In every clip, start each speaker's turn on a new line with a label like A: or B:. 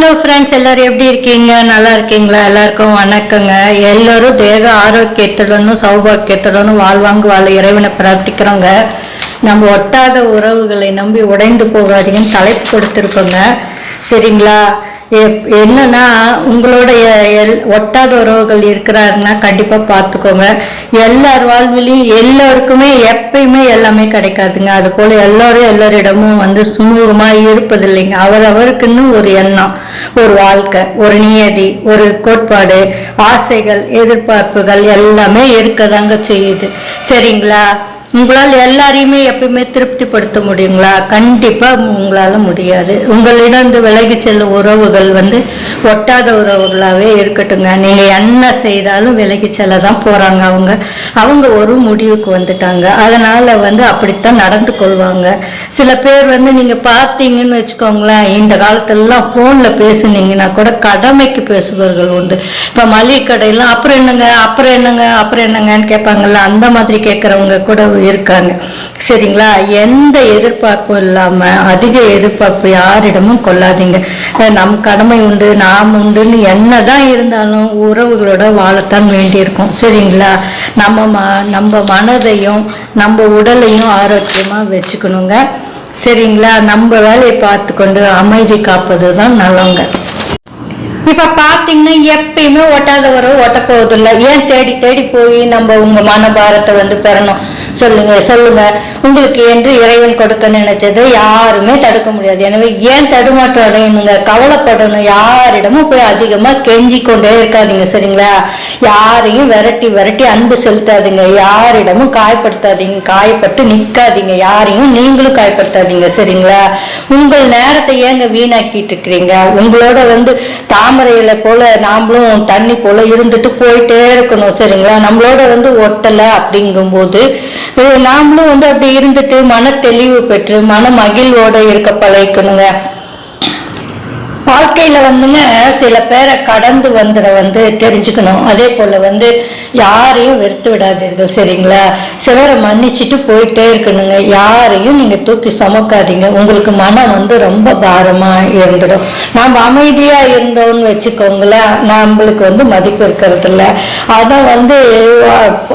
A: hello friends எல்லாரும் எப்படி இருக்கீங்க நல்லா இருக்கீங்களா எல்லாருக்கும் வணக்கங்க எல்லோரும் தேக ஆரோக்கியத்துடனும் சௌபாக்கியத்துடனும் வாழ்வாங்க வாழ இறைவனை பிரார்த்திக்கிறோங்க நம்ம ஒட்டாத உறவுகளை நம்பி உடைந்து போகாதீங்கன்னு தலைப்பு கொடுத்துருக்கோங்க சரிங்களா என்னன்னா உங்களுடைய எல் ஒட்டாத உறவுகள் இருக்கிறாருன்னா கண்டிப்பாக பார்த்துக்கோங்க எல்லார் வாழ்விலையும் எல்லோருக்குமே எப்பயுமே எல்லாமே கிடைக்காதுங்க அது போல் எல்லோரும் எல்லோரிடமும் வந்து சுமூகமாக இருப்பதில்லைங்க அவரவருக்குன்னு ஒரு எண்ணம் ஒரு வாழ்க்கை ஒரு நியதி ஒரு கோட்பாடு ஆசைகள் எதிர்பார்ப்புகள் எல்லாமே இருக்கதாங்க செய்யுது சரிங்களா உங்களால் எல்லாரையுமே எப்பயுமே திருப்திப்படுத்த முடியுங்களா கண்டிப்பாக உங்களால் முடியாது உங்களிடம் விலகி செல்லும் உறவுகள் வந்து ஒட்டாத உறவுகளாகவே இருக்கட்டுங்க நீங்கள் என்ன செய்தாலும் விலகி செல்ல தான் போகிறாங்க அவங்க அவங்க ஒரு முடிவுக்கு வந்துட்டாங்க அதனால் வந்து அப்படித்தான் நடந்து கொள்வாங்க சில பேர் வந்து நீங்கள் பார்த்தீங்கன்னு வச்சுக்கோங்களேன் இந்த காலத்துலலாம் ஃபோனில் பேசுனீங்கன்னா கூட கடமைக்கு பேசுபவர்கள் உண்டு இப்போ மளிகை கடையெல்லாம் அப்புறம் என்னங்க அப்புறம் என்னங்க அப்புறம் என்னங்கன்னு கேட்பாங்கல்ல அந்த மாதிரி கேட்குறவங்க கூட இருக்காங்க சரிங்களா எந்த எதிர்பார்ப்பும் இல்லாம அதிக எதிர்பார்ப்பு யாரிடமும் கொள்ளாதீங்க நம் கடமை உண்டு நாம் உண்டுன்னு என்ன தான் இருந்தாலும் உறவுகளோட வாழத்தான் வேண்டியிருக்கும் சரிங்களா நம்ம ம நம்ம மனதையும் நம்ம உடலையும் ஆரோக்கியமாக வச்சுக்கணுங்க சரிங்களா நம்ம வேலையை பார்த்து கொண்டு அமைதி காப்பது தான் நல்லவங்க இப்போ பார்த்தீங்கன்னா எப்பயுமே ஓட்டாத வர ஓட்ட போவதில்லை ஏன் தேடி தேடி போய் நம்ம உங்கள் மனபாரத்தை வந்து பெறணும் சொல்லுங்க சொல்லுங்க உங்களுக்கு என்று இறைவன் கொடுக்க நினைச்சதை யாருமே தடுக்க முடியாது எனவே ஏன் தடுமாற்றம் அடையணுங்க கவலைப்படணும் யாரிடமும் போய் அதிகமா கெஞ்சி கொண்டே இருக்காதீங்க சரிங்களா யாரையும் விரட்டி விரட்டி அன்பு செலுத்தாதீங்க யாரிடமும் காயப்படுத்தாதீங்க காயப்பட்டு நிக்காதீங்க யாரையும் நீங்களும் காயப்படுத்தாதீங்க சரிங்களா உங்கள் நேரத்தை ஏங்க வீணாக்கிட்டு இருக்கிறீங்க உங்களோட வந்து தாமரையில போல நாமளும் தண்ணி போல இருந்துட்டு போயிட்டே இருக்கணும் சரிங்களா நம்மளோட வந்து ஒட்டலை அப்படிங்கும்போது நாமளும் வந்து அப்படி இருந்துட்டு மன தெளிவு பெற்று மன மகிழ்வோட இருக்க பழகிக்கணுங்க வாழ்க்கையில் வந்துங்க சில பேரை கடந்து வந்துட வந்து தெரிஞ்சுக்கணும் அதே போல் வந்து யாரையும் வெறுத்து விடாதீர்கள் சரிங்களா சிலரை மன்னிச்சுட்டு போயிட்டே இருக்கணுங்க யாரையும் நீங்கள் தூக்கி சமக்காதீங்க உங்களுக்கு மனம் வந்து ரொம்ப பாரமாக இருந்துடும் நாம் அமைதியாக இருந்தோம்னு வச்சுக்கோங்களேன் நம்மளுக்கு வந்து மதிப்பு இருக்கிறது இல்லை அதான் வந்து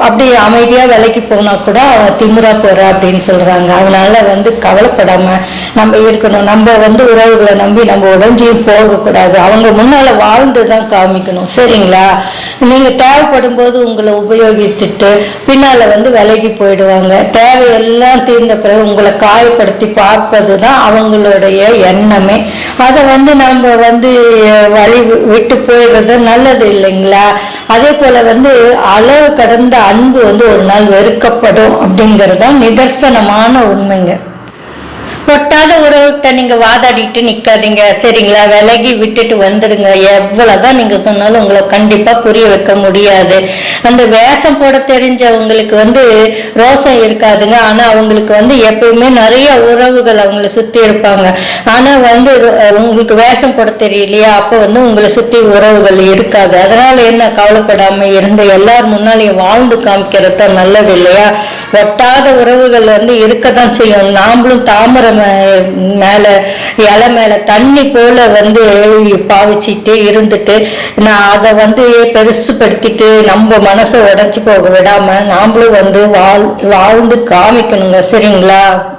A: அப்படி அமைதியாக விலைக்கு போனால் கூட அவன் திமுறா போகிற அப்படின்னு சொல்கிறாங்க அதனால வந்து கவலைப்படாமல் நம்ம இருக்கணும் நம்ம வந்து உறவுகளை நம்பி நம்ம உடஞ்சியும் போகக்கூடாது அவங்க முன்னால் வாழ்ந்து தான் காமிக்கணும் சரிங்களா நீங்கள் தேவைப்படும் போது உங்களை உபயோகித்துட்டு பின்னால் வந்து விலகி போயிடுவாங்க தேவையெல்லாம் தீர்ந்த பிறகு உங்களை காயப்படுத்தி பார்ப்பது தான் அவங்களுடைய எண்ணமே அதை வந்து நம்ம வந்து வழி விட்டு போயிடுறது நல்லது இல்லைங்களா அதே போல் வந்து அளவு கடந்த அன்பு வந்து ஒரு நாள் வெறுக்கப்படும் அப்படிங்கிறது தான் நிதர்சனமான உண்மைங்க பொட்டாத உறவுகிட்ட நீங்க வாதாடிட்டு நிக்காதீங்க சரிங்களா விலகி விட்டுட்டு வந்துடுங்க எவ்வளவுதான் நீங்க சொன்னாலும் உங்களை கண்டிப்பா புரிய வைக்க முடியாது அந்த வேஷம் போட தெரிஞ்சவங்களுக்கு வந்து ரோசம் இருக்காதுங்க ஆனா அவங்களுக்கு வந்து எப்பயுமே நிறைய உறவுகள் அவங்கள சுத்தி இருப்பாங்க ஆனா வந்து உங்களுக்கு வேஷம் போட தெரியலையா அப்போ வந்து உங்களை சுத்தி உறவுகள் இருக்காது அதனால என்ன கவலைப்படாம இருந்து எல்லார் முன்னாலையும் வாழ்ந்து காமிக்கிறது தான் நல்லது இல்லையா ஒட்டாத உறவுகள் வந்து இருக்க தான் செய்யும் நாமளும் தாமரை மேல இலை மேலே தண்ணி போல வந்து பாவிச்சிட்டு இருந்துட்டு நான் அதை வந்து பெருசுப்படுத்திட்டு நம்ம மனசை உடஞ்சி போக விடாம நாமளும் வந்து வாழ் வாழ்ந்து காமிக்கணுங்க சரிங்களா